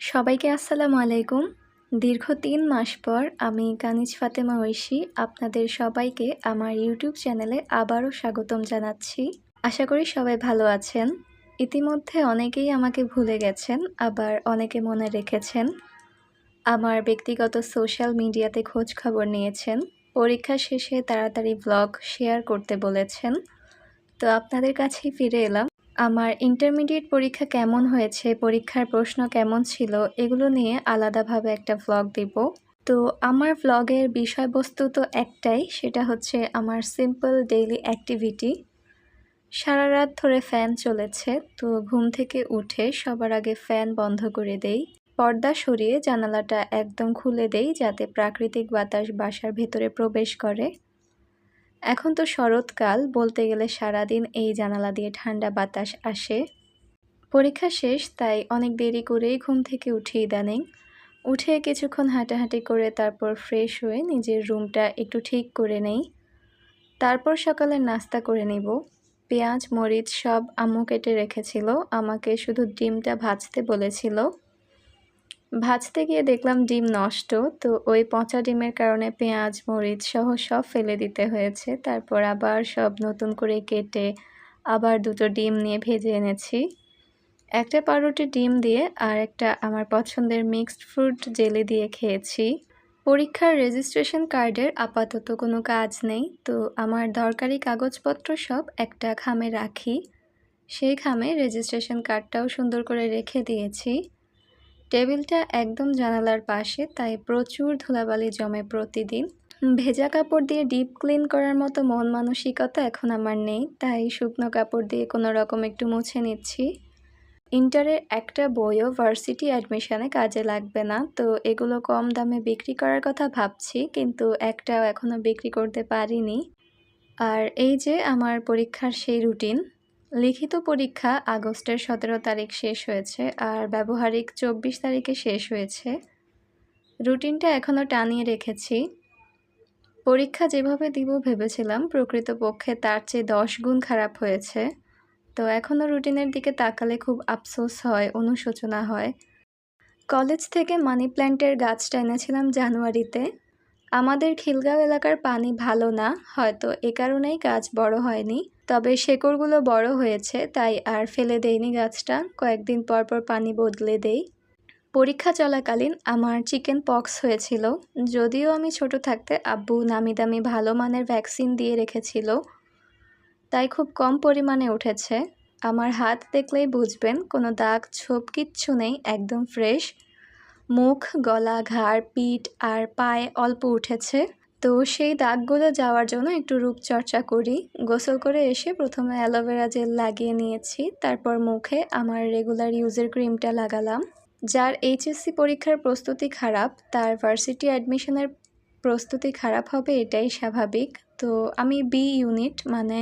সবাইকে আসসালামু আলাইকুম। দীর্ঘ তিন মাস পর আমি কানিজ ফাতেমা ঐশী আপনাদের সবাইকে আমার ইউটিউব চ্যানেলে আবারও স্বাগতম জানাচ্ছি। আশা করি সবাই ভালো আছেন। ইতিমধ্যে অনেকেই আমাকে ভুলে গেছেন, আবার অনেকে মনে রেখেছেন। আমার ব্যক্তিগত সোশ্যাল মিডিয়াতে খোঁজ খবর নিয়েছেন। পরীক্ষা শেষে তাড়াতাড়ি ব্লগ শেয়ার করতে বলেছেন। তো আপনাদের কাছেই ফিরে এলাম। আমার ইন্টারমিডিয়েট পরীক্ষা কেমন হয়েছে, পরীক্ষার প্রশ্ন কেমন ছিল, এগুলো নিয়ে আলাদাভাবে একটা ভ্লগ দিব। তো আমার ভ্লগের বিষয়বস্তু তো একটাই, সেটা হচ্ছে আমার সিম্পল ডেইলি অ্যাক্টিভিটি সারা রাত ধরে ফ্যান চলেছে, তো ঘুম থেকে উঠে সবার আগে ফ্যান বন্ধ করে দেই। পর্দা সরিয়ে জানালাটা একদম খুলে দেই, যাতে প্রাকৃতিক বাতাস বাসার ভেতরে প্রবেশ করে। এখন তো শরৎকাল, বলতে গেলে সারাদিন এই জানালা দিয়ে ঠান্ডা বাতাস আসে। পরীক্ষা শেষ, তাই অনেক দেরি করেই ঘুম থেকে উঠি ইদানিং। উঠে কিছুক্ষণ হাঁটাহাঁটি করে তারপর ফ্রেশ হয়ে নিজের রুমটা একটু ঠিক করে নেই। তারপর সকালে নাস্তা করে নিব। পেঁয়াজ, মরিচ সব আম্মু কেটে রেখেছিল, আমাকে শুধু ডিমটা ভাজতে বলেছিল। ভাজতে গিয়ে দেখলাম ডিম নষ্ট, তো ওই পচা ডিমের কারণে পেঁয়াজ, মরিচ সহ সব ফেলে দিতে হয়েছে। তারপর আবার সব নতুন করে কেটে আবার দুটো ডিম নিয়ে ভেজে এনেছি। একটা পাউরুটি ডিম দিয়ে আর একটা আমার পছন্দের মিক্সড ফ্রুট জেলি দিয়ে খেয়েছি। পরীক্ষার রেজিস্ট্রেশন কার্ডের আপাতত কোনো কাজ নেই, তো আমার দরকারি কাগজপত্র সব একটা খামে রাখি। সেই খামে রেজিস্ট্রেশন কার্ডটাও সুন্দর করে রেখে দিয়েছি। টেবিলটা একদম জানালার পাশে, তাই প্রচুর ধুলাবালি জমে প্রতিদিন। ভেজা কাপড় দিয়ে ডিপ ক্লিন করার মতো মন মানসিকতা এখন আমার নেই, তাই শুকনো কাপড় দিয়ে কোনো রকম একটু মুছে নিচ্ছি। ইন্টারের একটা বইও ভার্সিটি অ্যাডমিশানে কাজে লাগবে না, তো এগুলো কম দামে বিক্রি করার কথা ভাবছি, কিন্তু একটাও এখনও বিক্রি করতে পারিনি। আর এই যে আমার পরীক্ষার সেই রুটিন লিখিত পরীক্ষা আগস্টের সতেরো তারিখ শেষ হয়েছে আর ব্যবহারিক চব্বিশ তারিখে শেষ হয়েছে। রুটিনটা এখনও টানিয়ে রেখেছি। পরীক্ষা যেভাবে দিব ভেবেছিলাম, প্রকৃতপক্ষে তার চেয়ে দশ গুণ খারাপ হয়েছে। তো এখনও রুটিনের দিকে তাকালে খুব আফসোস হয়, অনুশোচনা হয়। কলেজ থেকে মানি প্ল্যান্টের গাছটা এনেছিলাম জানুয়ারিতে। আমাদের খিলগাঁও এলাকার পানি ভালো না, হয়তো এ কারণেই গাছ বড় হয়নি। তবে শেকড়গুলো বড় হয়েছে, তাই আর ফেলে দেয়নি গাছটা। কয়েকদিন পর পর পানি বদলে দেই। পরীক্ষা চলাকালীন আমার চিকেন পক্স হয়েছিল। যদিও আমি ছোট থাকতে আব্বু নামি দামি ভালো মানের ভ্যাকসিন দিয়ে রেখেছিল। তাই খুব কম পরিমাণে উঠেছে। আমার হাত দেখলেই বুঝবেন, কোনো দাগ ছোপ কিচ্ছু নেই, একদম ফ্রেশ। মুখ, গলা, ঘাড়, পিঠ আর পায়ে অল্প উঠেছে। তো সেই দাগগুলো যাওয়ার জন্য একটু রূপচর্চা করি। গোসল করে এসে প্রথমে অ্যালোভেরা জেল লাগিয়ে নিয়েছি। তারপর মুখে আমার রেগুলার ইউজের ক্রিমটা লাগালাম। যার এইচএসসি পরীক্ষার প্রস্তুতি খারাপ, তার ভার্সিটি অ্যাডমিশনের প্রস্তুতি খারাপ হবে এটাই স্বাভাবিক। তো আমি বি ইউনিট মানে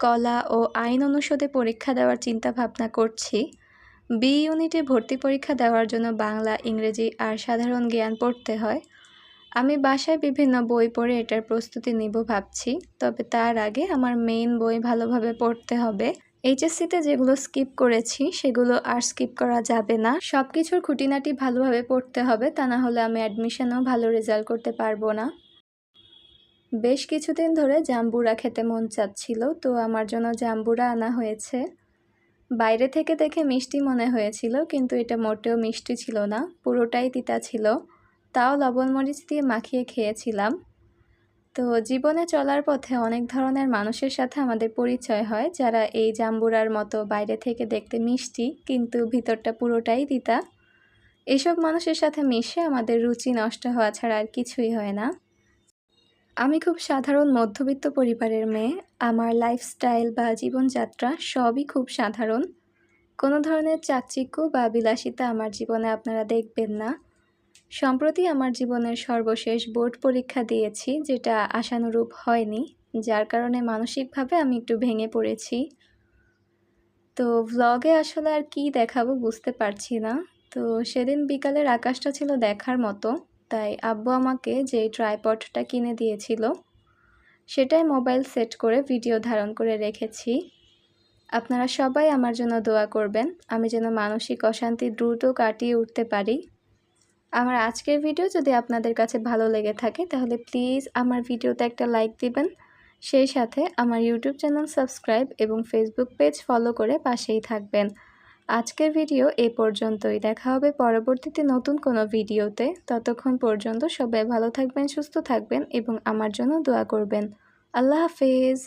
কলা ও আইন অনুষদে পরীক্ষা দেওয়ার চিন্তা ভাবনা করছি। বি ইউনিটে ভর্তি পরীক্ষা দেওয়ার জন্য বাংলা, ইংরেজি আর সাধারণ জ্ঞান পড়তে হয়। আমি বাসায় বিভিন্ন বই পড়ে এটার প্রস্তুতি নিব ভাবছি, তবে তার আগে আমার মেইন বই ভালোভাবে পড়তে হবে। এইচএসসিতে যেগুলো স্কিপ করেছি, সেগুলো আর স্কিপ করা যাবে না। সব কিছুর খুঁটিনাটি ভালোভাবে পড়তে হবে, তা না হলে আমি অ্যাডমিশনেও ভালো রেজাল্ট করতে পারব না। বেশ কিছুদিন ধরে জাম্বুরা খেতে মন চাচ্ছিল, তো আমার জন্য জাম্বুরা আনা হয়েছে। বাইরে থেকে দেখে মিষ্টি মনে হয়েছিল, কিন্তু এটা মোটেও মিষ্টি ছিল না, পুরোটাই তিতা ছিল। তাও লবণ মরিচ দিয়ে মাখিয়ে খেয়েছিলাম। তো জীবনে চলার পথে অনেক ধরনের মানুষের সাথে আমাদের পরিচয় হয়, যারা এই জাম্বুরার মতো বাইরে থেকে দেখতে মিষ্টি, কিন্তু ভিতরটা পুরোটাই তিতা। এসব মানুষের সাথে মিশে আমাদের রুচি নষ্ট হওয়া ছাড়া আর কিছুই হয় না। আমি খুব সাধারণ মধ্যবিত্ত পরিবারের মেয়ে। আমার লাইফস্টাইল বা জীবনযাত্রা সবই খুব সাধারণ। কোনো ধরনের চাকচিক্য বা বিলাসিতা আমার জীবনে আপনারা দেখবেন না। সম্প্রতি আমার জীবনের সর্বশেষ বোর্ড পরীক্ষা দিয়েছি, যেটা আশানুরূপ হয়নি, যার কারণে মানসিকভাবে আমি একটু ভেঙে পড়েছি। তো ভ্লগে আসলে আর কি দেখাবো বুঝতে পারছি না। তো সেদিন বিকালের আকাশটা ছিল দেখার মতো। তাই আব্বু আমাকে যে ট্রাইপডটা কিনে দিয়েছিল, সেটাই মোবাইল সেট করে ভিডিও ধারণ করে রেখেছি। আপনারা সবাই আমার জন্য দোয়া করবেন, আমি যেন মানসিক অশান্তি দ্রুত কাটিয়ে উঠতে পারি। আমার আজকের ভিডিও যদি আপনাদের কাছে ভালো লেগে থাকে, তাহলে প্লিজ আমার ভিডিওতে একটা লাইক দিবেন। সেই সাথে আমার ইউটিউব চ্যানেল সাবস্ক্রাইব এবং ফেসবুক পেজ ফলো করে পাশেই থাকবেন। আজকের ভিডিও এ পর্যন্তই। দেখা হবে পরবর্তীতে নতুন কোনো ভিডিওতে। ততক্ষণ পর্যন্ত সবাই ভালো থাকবেন, সুস্থ থাকবেন এবং আমার জন্য দোয়া করবেন। আল্লাহ হাফেজ।